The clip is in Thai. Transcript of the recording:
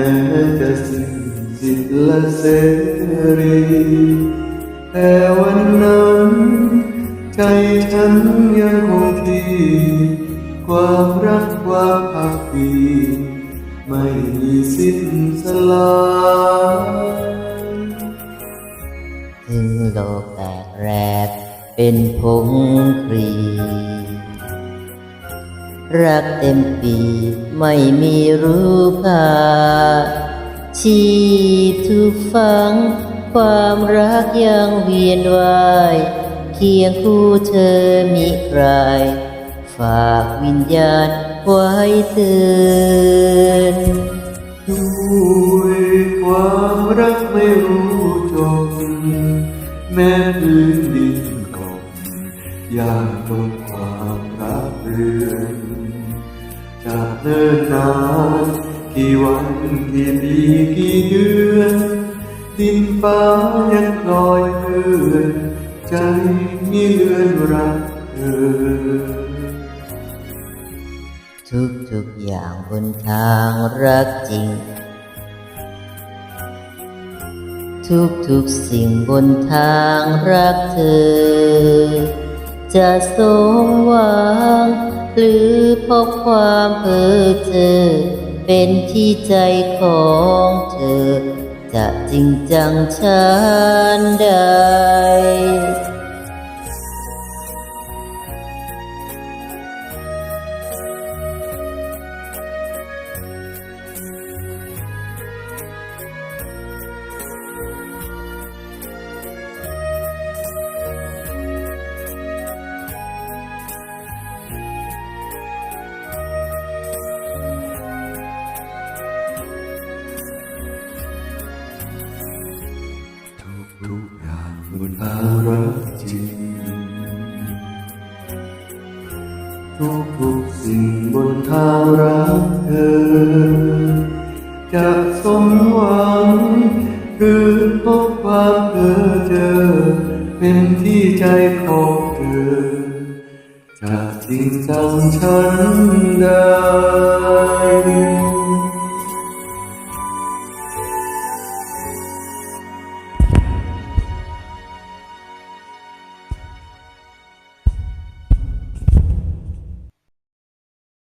ม้จะสิ้นสิทธิละเสรีแต่วันนั้นใจฉันยังคงที่ความรักความพักดีไม่มีสิ้นสลายถึงโลกแตกแรกเป็นผงครี รักเต็มปีไม่มีรูปค่าชีพทุกฝัง ความรักยังเวียนวายเคียงคู่เธอมิใคร ฝากวิญญาณไว้เตือนด้วยความรักไม่รู้จบแม้พื้นดินกบยากจนความรักเรือน จากเนิ่นนานกี่วันกี่ปีกี่เดือนดินฟ้ายังคลอยเคลื่อนใจมีเลื่อนรักเธอทุกทุกๆอย่างบนทางรักจริง ทุกทุกๆสิ่งบนทางรักเธอ จะสมหวัง หรือเพราะความเพ้อเจอ เป็นที่ใจของเธอ จะจริงจังฉันใด บนทารักจริง ทุกทุกๆสิ่งบนทางรักเธอ จะสมหวังหรือพบความเพ้อเจอ เป็นที่ใจของเธอ จะจริงจังฉันได้